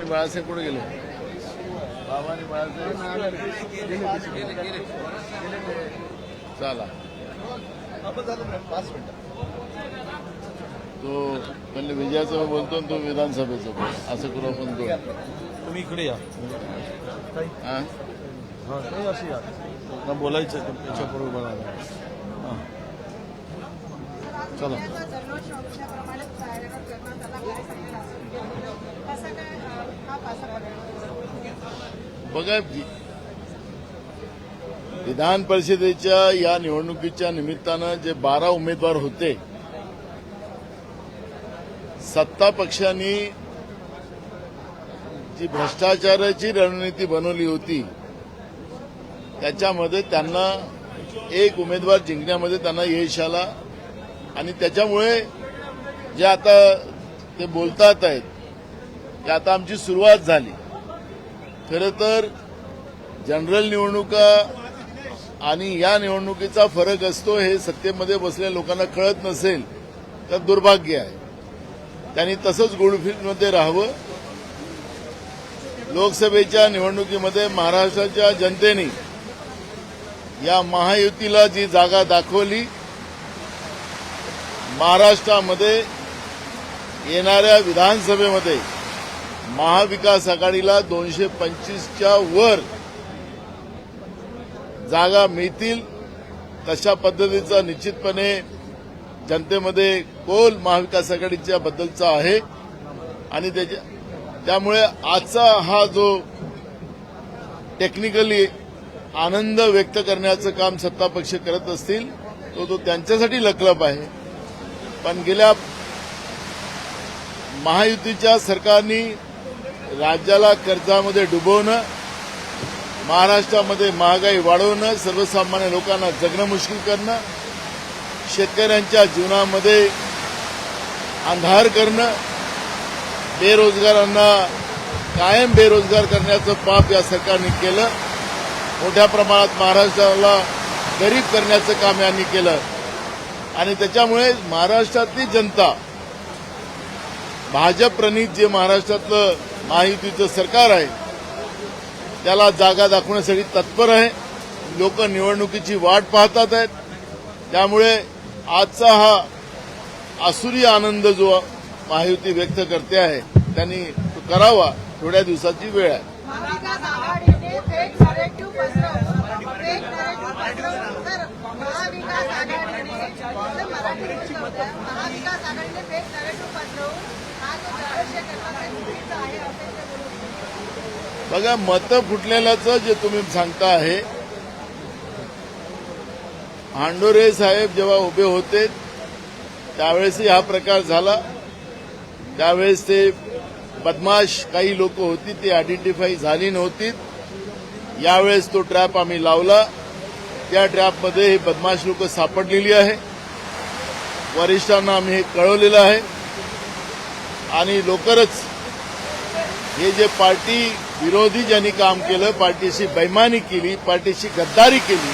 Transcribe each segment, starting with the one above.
बाळासाहेब कुठे गेले? बाबा आणि बाळासाहेब चला. तो पहिले विजयाचं बोलतो तो विधानसभेचं बोल. असं करू आपण दोन. तुम्ही इकडे या. हा? हा अशी या बोलायचं त्याच्यापूर्वी हां. चला. बघा विधान परिषदेच्या या निवडणुकीच्या निमित्तानं जे बारा उमेदवार होते सत्ता पक्षांनी जी भ्रष्टाचाराची रणनीती बनवली होती त्याच्यामध्ये त्यांना एक उमेदवार जिंकण्यामध्ये त्यांना यश आला. आणि त्याच्यामुळे जे आता ते बोलतात आहेत की आता आमची सुरुवात झाली. खरं तर जनरल निवडणुका आणि या निवडणुकीचा फरक असतो हे सत्तेमध्ये बसलेल्या लोकांना कळत नसेल तर दुर्भाग्य आहे. त्यांनी तसंच गुडफिल्डमध्ये राहावं. लोकसभेच्या निवडणुकीमध्ये महाराष्ट्राच्या जनतेने या महायुतीला जी जागा दाखवली महाराष्ट्रामध्ये येणाऱ्या विधानसभेमध्ये महाविकास आघाडीला दोनशे पंचवीसच्या वर जागा मिळतील तशा पद्धतीचा निश्चितपणे जनतेमध्ये कोल महाविकास आघाडीच्या बद्दलचा आहे. आणि त्याच्या त्यामुळे आजचा हा जो टेक्निकली आनंद व्यक्त करण्याचं काम सत्ता पक्ष करत असतील तो तो त्यांच्यासाठी लकलप आहे. पण गेल्या महायुतीच्या सरकारनी राज्याला कर्जामध्ये डुबवणं महाराष्ट्रामध्ये महागाई वाढवणं सर्वसामान्य लोकांना जगणं मुश्किल करणं शेतकऱ्यांच्या जीवनामध्ये अंधार करणं बेरोजगारांना कायम बेरोजगार करण्याचं पाप या सरकारने केलं. मोठ्या प्रमाणात महाराष्ट्राला गरीब करण्याचं काम यांनी केलं. आणि त्याच्यामुळे महाराष्ट्रातली जनता भाजप प्रणित जे महाराष्ट्रातलं महायुतीचं सरकार आहे त्याला जागा दाखवण्यासाठी तत्पर आहे. लोक निवडणुकीची वाट पाहतात आहेत. त्यामुळे आजचा हा आसुरी आनंद जो महायुती व्यक्त करते आहे त्यांनी तो करावा. थोड्या दिवसाची वेळ आहे. महाविकास आघाडीने बघा मतं फुटलेल्याचं जे तुम्ही सांगता आहे हांडोरे साहेब जेव्हा उभे होते त्यावेळेसही हा प्रकार झाला. त्यावेळेस ते बदमाश काही लोक होती ते आयडेंटिफाय झाली नव्हती. यावेळेस तो ट्रॅप आम्ही लावला. त्या ट्रॅपमध्ये हे बदमाश लोक सापडलेली आहे. वरिष्ठांना आम्ही हे कळवलेलं आहे. आणि लवकरच हे जे पार्टी विरोधी ज्यांनी काम केलं पार्टीशी बैमानी केली पार्टीशी गद्दारी केली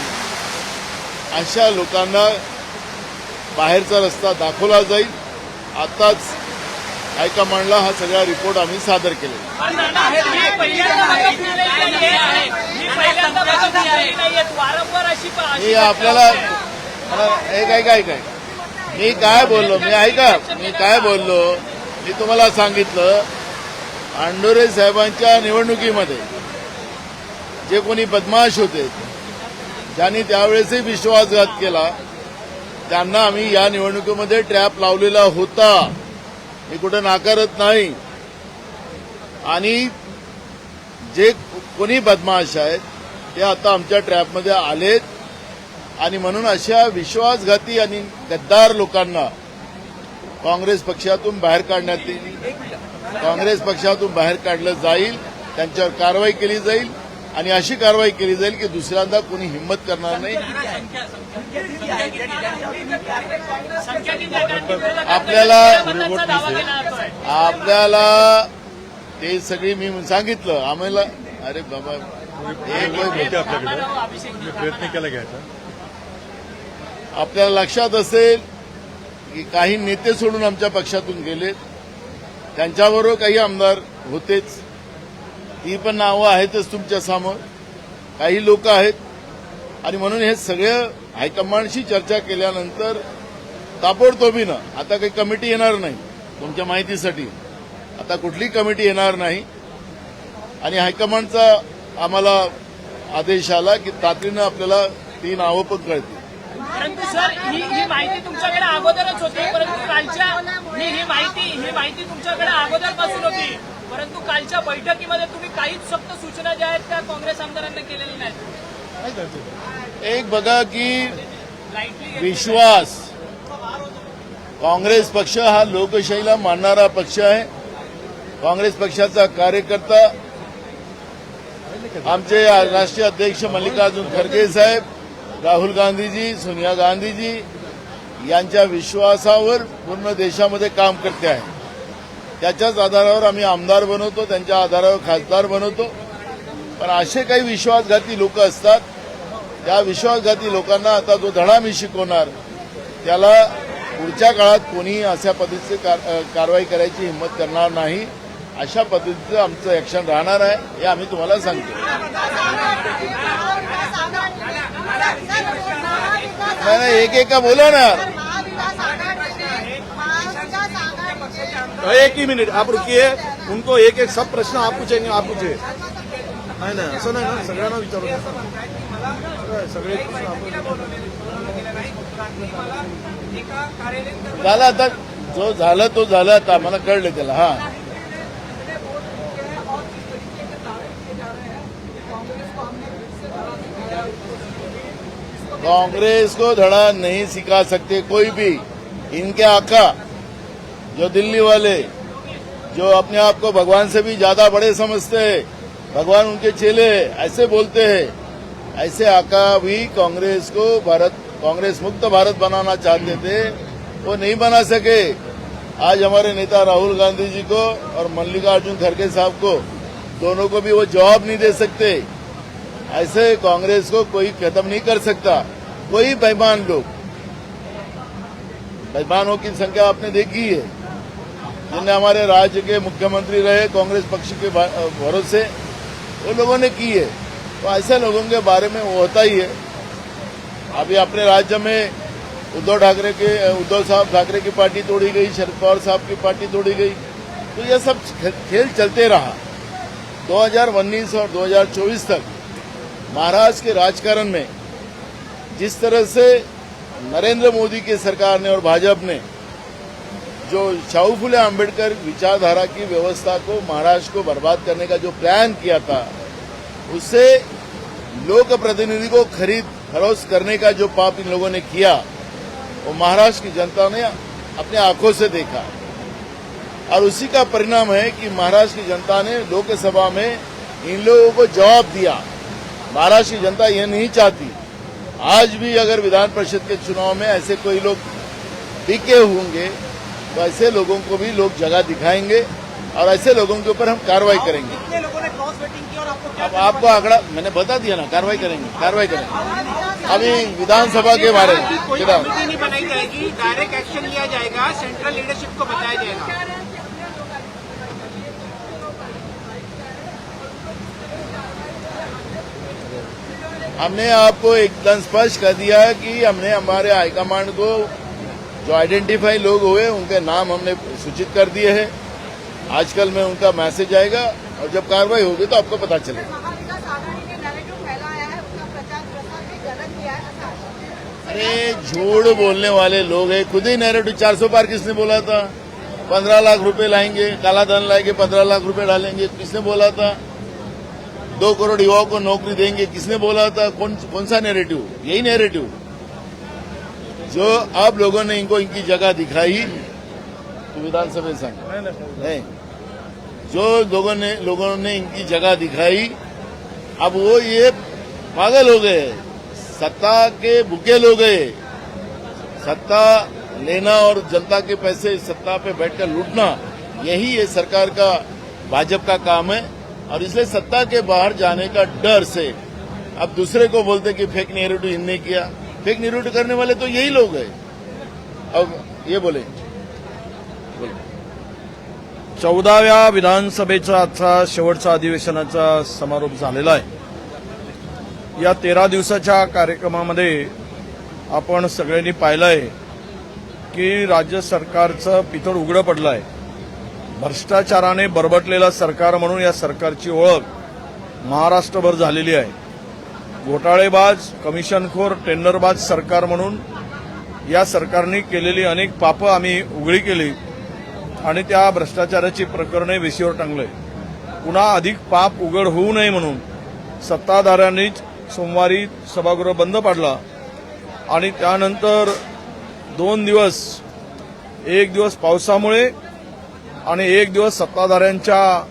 अशा लोकांना बाहेरचा रस्ता दाखवला जाईल. आताच हायकमांडला हा सगळा रिपोर्ट आम्ही सादर अशी मी आपल्याला एक ऐका ऐका मी काय बोललो? मी ऐका. मी काय बोललो? मी तुम्हाला सांगितलं आंडोरे साहेबांच्या निवडणुकीमध्ये जे कोणी बदमाश होते ज्यांनी त्यावेळेसही विश्वासघात केला त्यांना आम्ही या निवडणुकीमध्ये ट्रॅप लावलेला होता. मी कुठं नाकारत नाही. आणि जे कोणी बदमाश आहेत ते आता आमच्या ट्रॅपमध्ये आलेत. आणि म्हणून अशा विश्वासघाती आणि गद्दार लोकांना काँग्रेस पक्षातून बाहेर काढण्यात येईल. काँग्रेस पक्षातून बाहेर काढलं जाईल त्यांच्यावर कारवाई केली जाईल आणि अशी कारवाई केली जाईल की दुसऱ्यांदा कोणी हिंमत करणार नाही. आपल्याला आपल्याला ते सगळी मी सांगितलं. आम्हाला अरे बाबा आपल्याला लक्षात असेल की काही नेते सोडून आमच्या पक्षातून गेलेत त्यांच्याबरोबर काही आमदार होतेच. ती पण नावं आहेतच तुमच्यासमोर. काही लोक आहेत. आणि म्हणून हे सगळं हायकमांडशी चर्चा केल्यानंतर ताबडतोबीनं आता काही कमिटी येणार नाही तुमच्या माहितीसाठी. आता कुठली कमिटी येणार नाही. आणि हायकमांडचा आम्हाला आदेश आला की तातडीनं आपल्याला ती नावं पण कळतील. परंतु सर ही ही माहिती तुमच्याकडे अगोदरच होती परंतु कालच्या ही ही माहिती ही माहिती तुमच्याकडे अगोदरपासून होती. परंतु कालच्या बैठकीमध्ये तुम्ही काहीच सक्त सूचना ज्या आहेत त्या काँग्रेस आमदारांना केलेल्या नाहीत. एक बघा की विश्वास. काँग्रेस पक्ष हा लोकशाहीला मानणारा पक्ष आहे. काँग्रेस पक्षाचा कार्यकर्ता आमचे राष्ट्रीय अध्यक्ष मल्लिकार्जुन खरगे साहेब राहुल गांधीजी सोनिया गांधीजी यांच्या विश्वासावर पूर्ण देशामध्ये काम करते आहे. त्याच्याच आधारावर आम्ही आमदार बनवतो त्यांच्या आधारावर खासदार बनवतो. पण असे काही विश्वासघाती लोक असतात त्या विश्वासघाती लोकांना आता जो धडा मी शिकवणार त्याला पुढच्या काळात कोणी अशा पद्धतीची कार- कारवाई करायची हिंमत करणार नाही. अशा पद्धतीचं आमचं ऍक्शन राहणार आहे हे आम्ही तुम्हाला सांगतो. नाही एक एक का बोला ना। आघाडीने एक ही मिनिट, आप रुकिए। उनको एक एक सब प्रश्न आप पूछेंगे, आप पूछे नाही नाही असं ना सगळ्यांना विचारू. सगळे झालं जो झालं तो झालं आता मला कळलं त्याला, हा. कांग्रेस को धड़ा नहीं सिखा सकते कोई भी। इनके आका, जो दिल्ली वाले, जो अपने आप को भगवान से भी ज़्यादा बड़े समझते हैं, भगवान उनके चेले ऐसे बोलते हैं। ऐसे आका भी कांग्रेस को भारत, कांग्रेस मुक्त भारत बनाना चाहते थे, वो नहीं बना सके। आज हमारे नेता राहुल गांधी जी को और मल्लिकार्जुन खड़गे साहब को, दोनों को भी वो जवाब नहीं दे सकते। ऐसे कांग्रेस को कोई खत्म नहीं कर सकता। कोई बेईमान लोग। बेईमानों की संख्या आपने देखी है। जिनने हमारे राज्य के मुख्यमंत्री रहे, कांग्रेस पक्ष के भरोसे, वो लोगों ने की है तो ऐसे लोगों के बारे में वो होता ही है। अभी अपने राज्य में उद्धव ठाकरे के, उद्धव साहब ठाकरे की पार्टी तोड़ी गई, शरद पवार साहब की पार्टी तोड़ी गई। तो यह सब खेल चलते रहा। 2019 और 2024 तक महाराष्ट्र के राजकारण में जिस तरह से नरेंद्र मोदी की सरकार ने और भाजपा ने जो शाहू फुले आंबेडकर विचारधारा की व्यवस्था को महाराष्ट्र को बर्बाद करने का जो प्लान किया था उससे लोक प्रतिनिधि को खरीद खरोस करने का जो पाप इन लोगों ने किया, वो महाराष्ट्र की जनता ने अपने आँखों से देखा। और उसी का परिणाम है कि महाराष्ट्र की जनता ने लोकसभा में इन लोगों को जवाब दिया। महाराष्ट्र की जनता यह नहीं चाहती। आज भी अगर विधान परिषद के चुनाव में ऐसे कोई लोग टिके होंगे तो ऐसे लोगों को भी लोग जगह दिखाएँगे और ऐसे लोगों के ऊपर हम कार्रवाई करेंगे। कितने लोगों ने क्रॉस वेटिंग की और आपको क्या अब आपको आंकड़ा मैंने बता दिया ना कार्रवाई करेंगे कार्रवाई करेंगे। अभी विधानसभा के बारे में नहीं बनाई जाएगी डायरेक्ट एक्शन लिया जाएगा सेंट्रल लीडरशिप को बताया जाएगा। हमने आपको एकदम स्पष्ट कर दिया है कि हमने हमारे हाईकमांड को जो आइडेंटिफाई लोग हुए उनके नाम हमने सूचित कर दिए हैं। आजकल में उनका मैसेज आएगा और जब कार्रवाई होगी तो आपको पता चलेगा। अरे झूठ बोलने वाले लोग हैं। खुद ही नैरेटिव चार सौ पार किसने बोला था? पंद्रह लाख रुपए लाएँगे काला धन लाएँगे पंद्रह लाख रुपए डालेंगे किसने बोला था? दो करोड़ युवाओं को नौकरी देंगे। किसने बोला था? कौन कौन सा नेरेटिव यही नेरेटिव जो अब लोगों ने इनको इनकी जगह दिखाई तो विधानसभा संघ। नाही जो लोगों ने लोगों ने इनकी जगह दिखाई अब वो ये पागल हो गए। सत्ता के भूखे लोग गए सत्ता लेना और जनता के पैसे सत्ता पे बैठकर लूटना यही ये सरकार का भाजपा का काम है। और इसलिए सत्ता के बाहर जाने का डर से अब दूसरे को बोलते कि फेक नेरेटिव इनने किया। फेक नेरेटिव करने वाले तो यही लोग हैं। अब ये बोले। चौदाव्या विधानसभेचा आजचा शेवटचा अधिवेशनाचा समारोप झालेला आहे. या तेरा दिवसाच्या कार्यक्रमामध्ये आपण सगळ्यांनी पाहिलं आहे की राज्य सरकारचं पितळ उघडं पडलं आहे भ्रष्टाचाराने बरबटलेला सरकार म्हणून या सरकारची ओळख महाराष्ट्रभर झालेली आहे. घोटाळेबाज कमिशनखोर टेंडरबाज सरकार म्हणून या सरकारने केलेली अनेक पापं आम्ही उघडी केली आणि त्या भ्रष्टाचाराची प्रकरणे वेशीवर टांगले. पुन्हा अधिक पाप उघड होऊ नये म्हणून सत्ताधाऱ्यांनीच सोमवारी सभागृह बंद पाडला आणि त्यानंतर दोन दिवस एक दिवस पावसामुळे आणि एक दिवस सत्ताधाऱ्यांच्या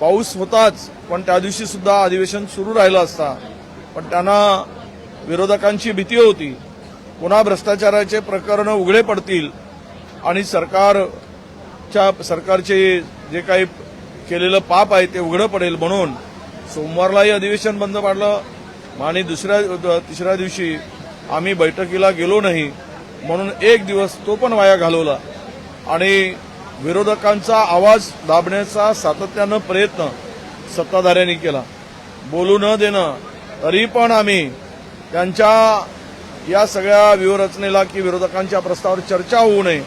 पाऊस होताच पण त्या दिवशी सुद्धा अधिवेशन सुरू राहिलं असता. पण त्यांना विरोधकांची भीती होती. पुन्हा भ्रष्टाचाराचे प्रकरण उघडे पडतील. आणि सरकारच्या सरकारचे जे काही केलेलं पाप आहे ते उघडं पडेल म्हणून सोमवारलाही अधिवेशन बंद पाडलं. आणि दुसऱ्या तिसऱ्या दिवशी आम्ही बैठकीला गेलो नाही. म्हणून एक दिवस तो पण वाया घालवला. आणि विरोधकांचा आवाज दाबण्याचा सातत्यानं प्रयत्न सत्ताधाऱ्यांनी केला. बोलू न देणं तरी पण आम्ही त्यांच्या या सगळ्या व्यूहरचनेला की विरोधकांच्या प्रस्तावावर चर्चा होऊ नये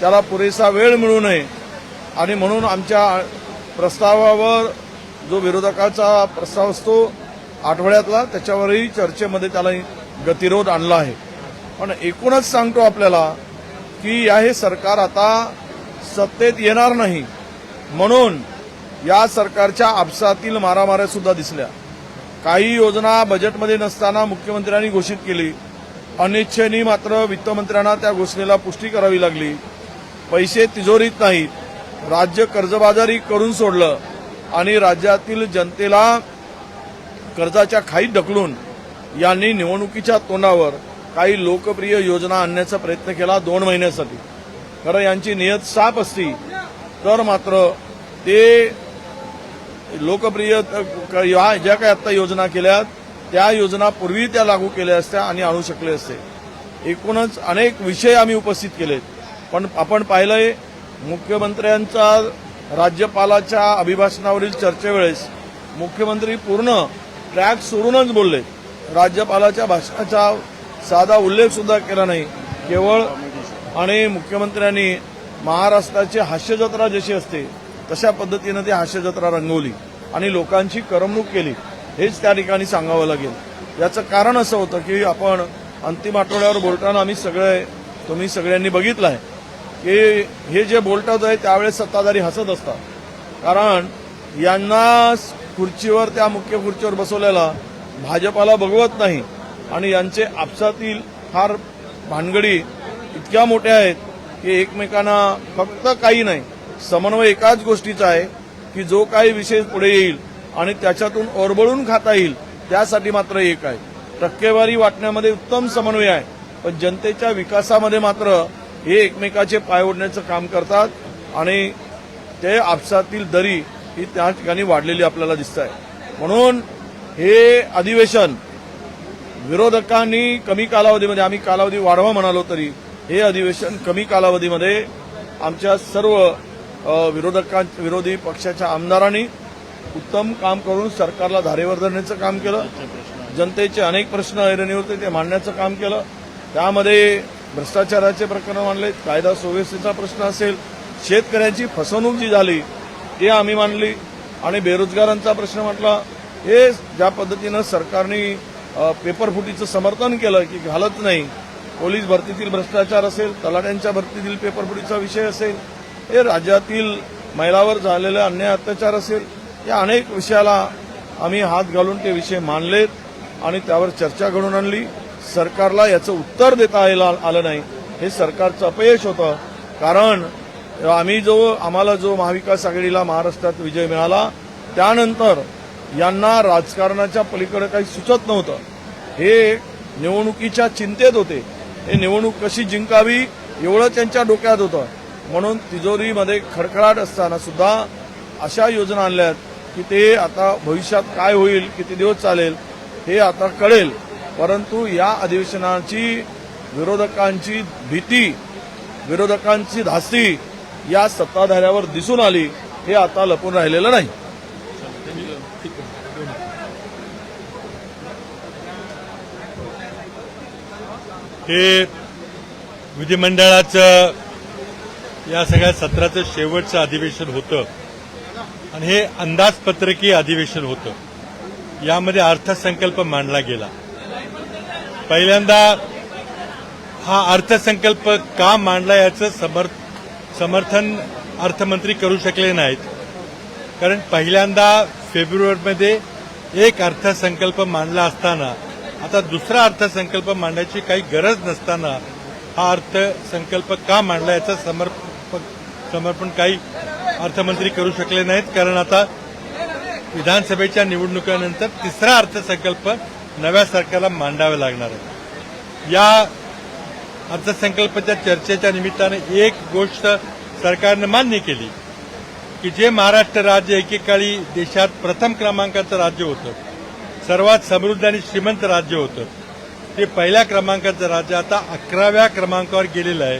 त्याला पुरेसा वेळ मिळू नये आणि म्हणून आमच्या प्रस्तावावर जो विरोधकाचा प्रस्ताव असतो आठवड्यातला त्याच्यावरही चर्चेमध्ये त्याला गतिरोध आणला आहे. पण एकूणच सांगतो आपल्याला की या हे सरकार आता सत्तेत येणार नाही. म्हणून या सरकारच्या आपसातील मारामाऱ्या सुद्धा दिसल्या. काही योजना बजेटमध्ये नसताना मुख्यमंत्र्यांनी घोषित केली. अनिच्छेनी मात्र वित्तमंत्र्यांना त्या घोषणेला पुष्टी करावी लागली. पैसे तिजोरीत नाहीत. राज्य कर्जबाजारी करून सोडलं आणि राज्यातील जनतेला कर्जाच्या खाईत ढकलून यांनी निवडणुकीच्या तोंडावर काही लोकप्रिय योजना आणण्याचा प्रयत्न केला दोन महिन्यासाठी. खरं यांची नियत साफ असती तर मात्र ते लोकप्रिय या ज्या काही आता योजना केल्या त्या योजना पूर्वी त्या लागू केल्या असत्या आणि आणू शकले असते. एकूणच अनेक विषय आम्ही उपस्थित केलेत. पण आपण पाहिलंय मुख्यमंत्र्यांचा राज्यपालाच्या अभिभाषणावरील चर्चेवेळेस मुख्यमंत्री पूर्ण ट्रॅक सोडूनच बोलले. राज्यपालाच्या भाषणाचा साधा उल्लेख सुद्धा केला नाही. केवळ आणि मुख्यमंत्र्यांनी महाराष्ट्राची हास्यजत्रा जशी असते तशा पद्धतीनं ती हास्यजत्रा रंगवली आणि लोकांची करमणूक केली हेच त्या ठिकाणी सांगावं लागेल. याचं कारण असं होतं की आपण अंतिम आठवड्यावर बोलताना आम्ही सगळे तुम्ही सगळ्यांनी बघितलं आहे की हे जे बोलतात आहे त्यावेळेस सत्ताधारी हसत असतात. कारण यांना खुर्चीवर त्या मुख्य खुर्चीवर बसवलेला भाजपाला बघवत नाही आणि यांचे आपसातील फार भानगडी इतक्या मोठ्या आहेत की एकमेकांना फक्त काही नाही समन्वय एकाच गोष्टीचा आहे की जो काही विषय पुढे येईल आणि त्याच्यातून ओरबळून खाता येईल त्यासाठी मात्र एक आहे. टक्केवारी वाटण्यामध्ये उत्तम समन्वय आहे पण जनतेच्या विकासामध्ये मात्र हे एकमेकाचे पाय ओढण्याचं काम करतात आणि ते आपसातील दरी ही त्या ठिकाणी वाढलेली आपल्याला दिसत आहे म्हणून हे अधिवेशन विरोधकांनी कमी कालावधीमध्ये आम्ही कालावधी वाढवा म्हणालो तरी हे अधिवेशन कमी कालावधीमध्ये आमच्या सर्व विरोधकां विरोधी पक्षाच्या आमदारांनी उत्तम काम करून सरकारला धारेवर धरण्याचं काम केलं. जनतेचे अनेक प्रश्न ऐरणीवर होते ते मांडण्याचं काम केलं. त्यामध्ये भ्रष्टाचाराचे प्रकरण मांडले कायदा सुव्यवस्थेचा प्रश्न असेल शेतकऱ्यांची फसवणूक जी झाली ते आम्ही मांडली आणि बेरोजगारांचा प्रश्न म्हटला. हे ज्या पद्धतीनं सरकारने पेपरफुटीचं समर्थन केलं की घालत नाही पोलीस भरतीतील भ्रष्टाचार असेल तलाट्यांच्या भरतीतील पेपरफुटीचा विषय असेल हे राज्यातील महिलावर झालेले अन्याय अत्याचार असेल या अनेक विषयाला आम्ही हात घालून ते विषय मानलेत आणि त्यावर चर्चा घडून आणली. सरकारला याचं उत्तर देता यायला आलं नाही. हे सरकारचं अपयश होतं. कारण आम्ही जो आम्हाला जो महाविकास आघाडीला महाराष्ट्रात विजय मिळाला त्यानंतर यांना राजकारणाच्या पलीकडे काही सुचत नव्हतं. हे निवडणुकीच्या चिंतेत होते. हे निवडणूक कशी जिंकावी एवढं त्यांच्या डोक्यात होतं. म्हणून तिजोरीमध्ये खडखडाट असताना सुद्धा अशा योजना आणल्यात की ते आता भविष्यात काय होईल किती दिवस चालेल हे आता कळेल. परंतु या अधिवेशनाची विरोधकांची भीती विरोधकांची धास्ती या सत्ताधाऱ्यावर दिसून आली हे आता लपून राहिलेलं नाही. हे विधिमंडळाचं या सगळ्या सत्राचं शेवटचं अधिवेशन होतं. आणि हे अंदाजपत्रकीय अधिवेशन होतं. यामध्ये अर्थसंकल्प मांडला गेला. पहिल्यांदा हा अर्थसंकल्प का मांडला याचं समर्थ समर्थन अर्थमंत्री करू शकले नाहीत. कारण पहिल्यांदा फेब्रुवारीमध्ये एक अर्थसंकल्प मांडला असताना आता दुसरा अर्थसंकल्प मांडायची काही गरज नसताना हा अर्थसंकल्प का मांडला याचं समर्प समर्पण काही अर्थमंत्री करू शकले नाहीत. कारण आता विधानसभेच्या निवडणुकीनंतर तिसरा अर्थसंकल्प नव्या सरकारला मांडावा लागणार आहे. या अर्थसंकल्पाच्या चर्चेच्या निमित्ताने एक गोष्ट सरकारनं मान्य केली की जे महाराष्ट्र राज्य एकेकाळी देशात प्रथम क्रमांकाचं राज्य होतं सर्वात समृद्ध आणि श्रीमंत राज्य होतं. ते पहिल्या क्रमांकाचं राज्य आता अकराव्या क्रमांकावर गेलेलं आहे.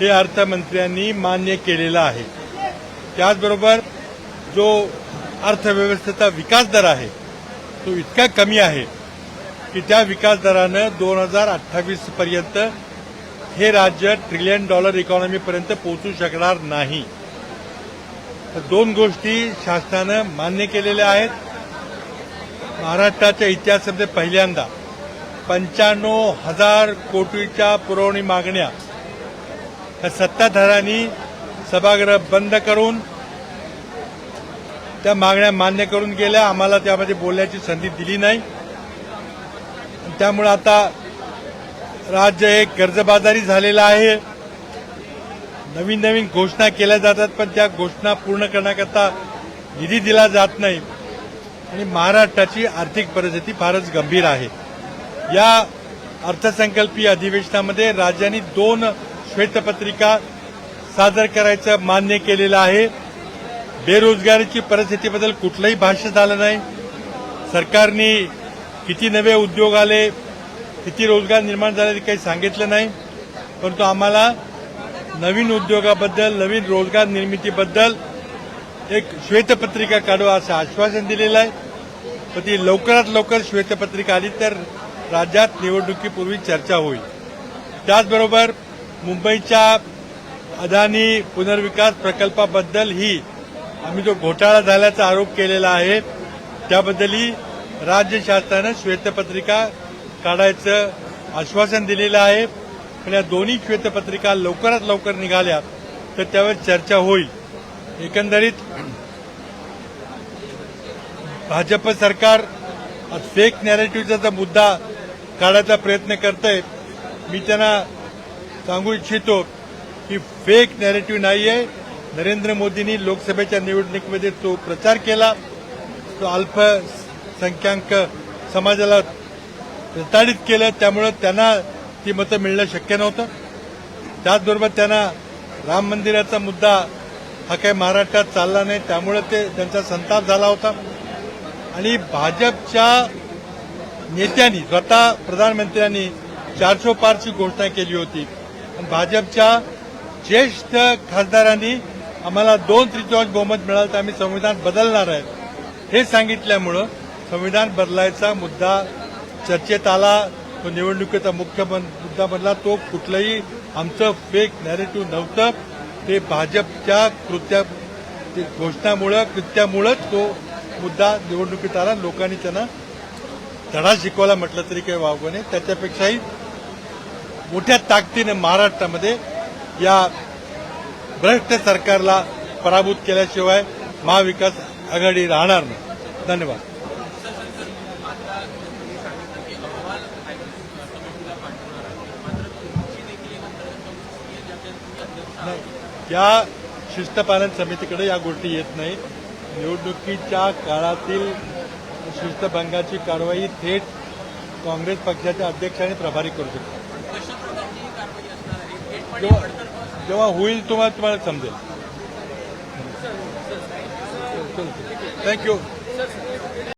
हे अर्थमंत्र्यांनी मान्य केलेलं आहे. त्याचबरोबर जो अर्थव्यवस्थेचा विकास दर आहे तो इतका कमी आहे की त्या विकास दरानं दोन हजार अठ्ठावीस पर्यंत हे राज्य ट्रिलियन डॉलर इकॉनॉमीपर्यंत पोहोचू शकणार नाही. तर दोन गोष्टी शासनानं मान्य केलेल्या आहेत. महाराष्ट्राच्या इतिहासामध्ये पहिल्यांदा पंच्याण्णव हजार कोटीच्या पुरवणी मागण्या या सत्ताधाऱ्यांनी सभागृह बंद करून त्या मागण्या मान्य करून गेल्या. आम्हाला त्यामध्ये बोलण्याची संधी दिली नाही. आणि त्यामुळे आता राज्य हे कर्जबाजारी झालेलं आहे. नवीन नवीन घोषणा केल्या जातात पण त्या घोषणा पूर्ण करण्याकरता निधी दिला जात नाही. आणि महाराष्ट्राची आर्थिक परिस्थिती फारच गंभीर आहे. या अर्थसंकल्पीय अधिवेशनामध्ये राज्यांनी दोन श्वेतपत्रिका सादर करायचं मान्य केलेलं आहे. बेरोजगारीची परिस्थितीबद्दल कुठलंही भाष्य झालं नाही. सरकारने किती नवे उद्योग आले किती रोजगार निर्माण झाले ते काही सांगितलं नाही. परंतु आम्हाला नवीन उद्योगाबद्दल नवीन रोजगार निर्मितीबद्दल एक श्वेतपत्रिका काढवा असं आश्वासन दिलेलं आहे. पण ती लवकरात लवकर श्वेतपत्रिका आली तर राज्यात निवडणुकीपूर्वी चर्चा होईल. त्याचबरोबर मुंबईच्या अदानी पुनर्विकास प्रकल्पाबद्दल ही आम्ही जो घोटाळा झाल्याचा आरोप केलेला आहे त्याबद्दलही राज्य शासनानं श्वेतपत्रिका काढायचं आश्वासन दिलेलं आहे. पण या दोन्ही श्वेतपत्रिका लवकरात लवकर निघाल्या तर त्यावर चर्चा होईल. एकंदरीत भाजप सरकार फेक नॅरेटिव्हचा मुद्दा काढायचा प्रयत्न करतंय मी त्यांना सांगू इच्छितो की फेक नॅरेटिव्ह नाही आहे नरेंद्र मोदींनी लोकसभेच्या निवडणुकीमध्ये तो प्रचार केला. तो अल्पसंख्याक समाजाला प्रताडित केलं. त्यामुळं त्यांना ती मतं मिळणं शक्य नव्हतं. त्याचबरोबर त्यांना राम मंदिराचा मुद्दा हा काही महाराष्ट्रात चालला नाही त्यामुळे ते त्यांचा संताप झाला होता. आणि भाजपच्या नेत्यांनी स्वतः प्रधानमंत्र्यांनी चारशे पारची घोषणा केली होती. आणि भाजपच्या ज्येष्ठ खासदारांनी आम्हाला दोन तृतीयांश बहुमत मिळालं तर आम्ही संविधान बदलणार आहे. हे सांगितल्यामुळं संविधान बदलायचा मुद्दा चर्चेत आला तो निवडणुकीचा मुख्य मुद्दा बनला तो कुठलंही आमचं फेक नॅरेटिव्ह नव्हतं. ते भाजपच्या कृत्या ते घोषणामुळं कृत्यामुळंच तो मुद्दा निवडणुकीत आला लोकांनी त्यांना धडा शिकवायला म्हटलं तरी काही वावगं नाही. त्याच्यापेक्षाही मोठ्या ताकदीनं महाराष्ट्रामध्ये या भ्रष्ट सरकारला पराभूत केल्याशिवाय महाविकास आघाडी राहणार नाही. धन्यवाद. या शिस्तपालन समितीकडे या गोष्टी येत नाहीत निवडणुकीच्या काळातील शिस्तभंगाची कारवाई थेट काँग्रेस पक्षाच्या अध्यक्षांनी प्रभारी करू शकतात जेव्हा जेव्हा होईल तुम्हाला तुम्हाला समजेल थँक्यू